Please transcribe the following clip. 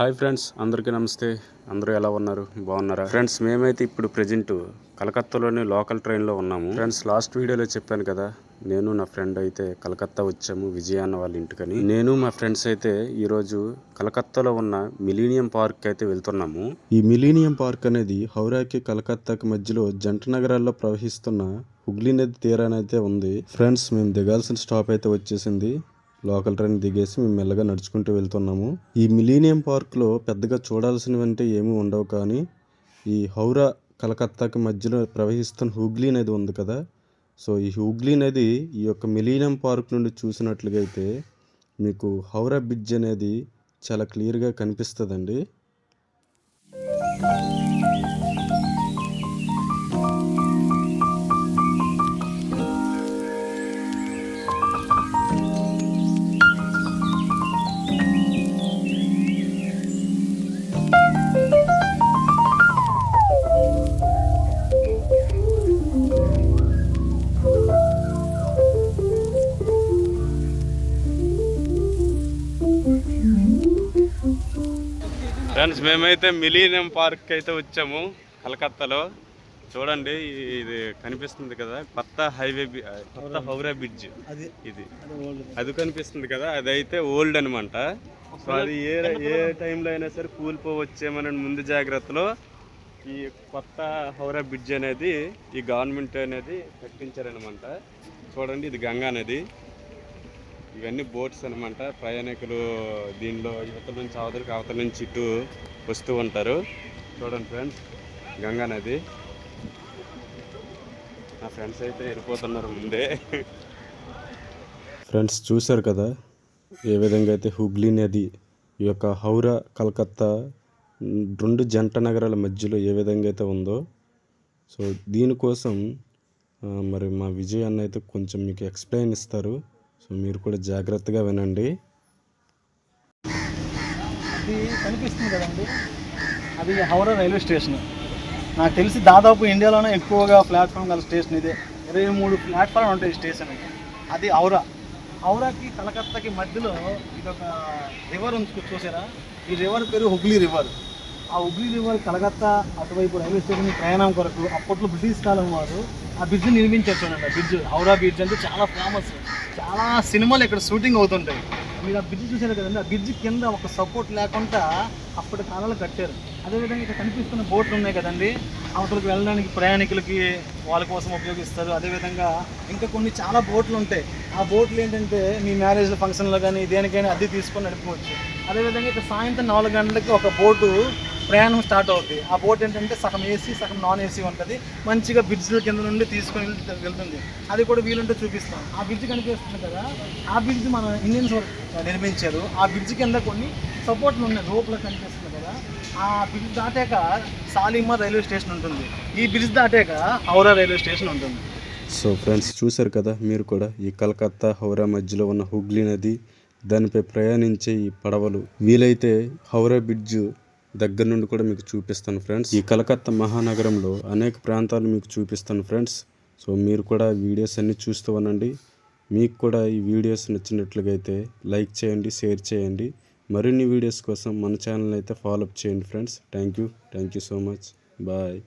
Hi friends అందరికీ నమస్తే. అందరూ ఎలా ఉన్నారు? బాగున్నారా? ఫ్రెండ్స్ మేమైతే ఇప్పుడు ప్రజెంట్ కలకత్తాలోని లోకల్ ట్రైన్లో ఉన్నాము. ఫ్రెండ్స్ లాస్ట్ వీడియోలో చెప్పాను కదా నేను నా ఫ్రెండ్ అయితే కలకత్తా వచ్చాము విజయాన్న వాళ్ళ ఇంటికని. నేను మా ఫ్రెండ్స్ అయితే ఈరోజు కలకత్తాలో ఉన్న మిలీనియం పార్క్ అయితే వెళ్తున్నాము. ఈ మిలీనియం పార్క్ అనేది హౌరాకి కలకత్తాకి మధ్యలో జంట నగరాల్లో ప్రవహిస్తున్న హుగ్లీ నది తీరానైతే ఉంది. ఫ్రెండ్స్ మేము దిగాల్సిన స్టాప్ అయితే వచ్చేసింది. లోకల్ ట్రైన్ దిగేసి మేము మెల్లగా నడుచుకుంటూ వెళ్తున్నాము. ఈ మిలీనియం పార్క్లో పెద్దగా చూడాల్సినవి అంటే ఏమీ ఉండవు కానీ ఈ హౌరా కలకత్తాకి మధ్యలో ప్రవహిస్తున్న హూగ్లీ నది ఉంది కదా. సో ఈ హూగ్లీ నది ఈ యొక్క మిలీనియం పార్క్ నుండి చూసినట్లుగా అయితే మీకు హౌరా బ్రిడ్జ్ అనేది చాలా క్లియర్గా కనిపిస్తుందండి. ఫ్రెండ్స్ మేమైతే మిలీనియం పార్క్ అయితే వచ్చాము కలకత్తాలో. చూడండి ఇది కనిపిస్తుంది కదా కొత్త హైవే కొత్త హౌరా బ్రిడ్జ్. అది ఇది. అది కనిపిస్తుంది కదా అదైతే ఓల్డ్ అనమాట సో అది ఏ ఏ టైంలో అయినా సరే కూలిపోవచ్చేమని ముందు జాగ్రత్తలో ఈ కొత్త హౌరా బ్రిడ్జ్ అనేది ఈ గవర్నమెంట్ అనేది కట్టించారనమాట చూడండి ఇది గంగా నది. ఇవన్నీ బోట్స్ అనమాట ప్రయాణికులు దీనిలో యువతల నుంచి అవతలకి అవతల నుంచి ఇటు వస్తూ ఉంటారు. చూడండి ఫ్రెండ్స్ గంగా నది. నా ఫ్రెండ్స్ అయితే వెళ్ళిపోతున్నారు ముందే. ఫ్రెండ్స్ చూశారు కదా? ఏ విధంగా అయితే హుగ్లీ నది ఈ యొక్క హౌరా కలకత్తా రెండు జంట నగరాల మధ్యలో ఏ విధంగా అయితే ఉందో. సో దీనికోసం మరి మా విజయ్ అన్న అయితే కొంచెం మీకు ఎక్స్ప్లెయిన్ ఇస్తారు. సో మీరు కూడా జాగ్రత్తగా వినండి. అది కనిపిస్తుంది కదండి. అది హౌరా రైల్వే స్టేషన్. నాకు తెలిసి దాదాపు ఇండియాలోనే ఎక్కువగా ప్లాట్ఫామ్ గల స్టేషన్ ఇదే. ఇరవై మూడు ప్లాట్ఫామ్ ఉంటాయి స్టేషన్ అది హౌరా. హౌరాకి కలకత్తాకి మధ్యలో ఇది ఒక రివర్ ఉంది చూసారా? ఈ రివర్ పేరు హుగ్లీ రివర్. ఆ హుగ్లీ రివర్ కలకత్తా అటువైపు రైల్వే స్టేషన్ ప్రయాణం కొరకు అప్పట్లో బ్రిటిష్ కాలం వారు ఆ బ్రిడ్జ్ నిర్మించారు చూడండి ఆ బ్రిడ్జ్ హౌరా బ్రిడ్జ్ అంటే చాలా ఫేమస్ చాలా సినిమాలు ఇక్కడ షూటింగ్ అవుతుంటాయి. మీరు ఆ బ్రిడ్జ్ చూసారు కదండి? ఆ బ్రిడ్జ్ కింద ఒక సపోర్ట్ లేకుండా అప్పటి కాలంలో కట్టారు. అదేవిధంగా ఇక్కడ కనిపిస్తున్న బోట్లు ఉన్నాయి కదండి? అవతలకు వెళ్ళడానికి ప్రయాణికులకి వాళ్ళ కోసం ఉపయోగిస్తారు. అదేవిధంగా ఇంకా కొన్ని చాలా బోట్లు ఉంటాయి. ఆ బోట్లు ఏంటంటే మీ మ్యారేజ్ ఫంక్షన్లో కానీ దేనికైనా అద్దె తీసుకొని నడుపుకోవచ్చు. అదేవిధంగా ఇక్కడ సాయంత్రం నాలుగు గంటలకి ఒక బోటు ప్రయాణం స్టార్ట్ అవుతుంది ఆ బోట్ ఏంటంటే సగం ఏసీ సగం నాన్ ఏసీ ఉంటుంది. మంచిగా బ్రిడ్జ్ల కింద నుండి తీసుకొని వెళ్తుంది. అది కూడా వీలుంటే చూపిస్తాం. ఆ బ్రిడ్జ్ కనిపిస్తుంది కదా? ఆ బ్రిడ్జ్ మన ఇండియన్స్ నిర్మించారు. ఆ బ్రిడ్జ్ కింద కొన్ని సపోర్ట్లు ఉన్నాయి. రోప్లో కనిపిస్తుంది కదా? ఆ బ్రిడ్జ్ దాటాక సాలిమార్ రైల్వే స్టేషన్ ఉంటుంది. ఈ బ్రిడ్జ్ దాటాక హౌరా రైల్వే స్టేషన్ ఉంటుంది. సో ఫ్రెండ్స్ చూశారు కదా? మీరు కూడా ఈ కలకత్తా హౌరా మధ్యలో ఉన్న హుగ్లీ నది దానిపై ప్రయాణించే ఈ పడవలు. వీలైతే హౌరా బ్రిడ్జ్ దగ్గర నుండి కూడా మీకు చూపిస్తాను ఫ్రెండ్స్ ఈ కలకత్తా మహానగరంలో అనేక ప్రాంతాలు మీకు చూపిస్తాను ఫ్రెండ్స్ సో మీరు కూడా వీడియోస్ అన్ని చూస్తూ ఉండండి. మీకు కూడా ఈ వీడియోస్ నచ్చినట్లుగా అయితే లైక్ చేయండి షేర్ చేయండి. మరిన్ని వీడియోస్ కోసం మన ఛానల్ అయితే ఫాలోఅప్ చేయండి friends thank you thank you so much bye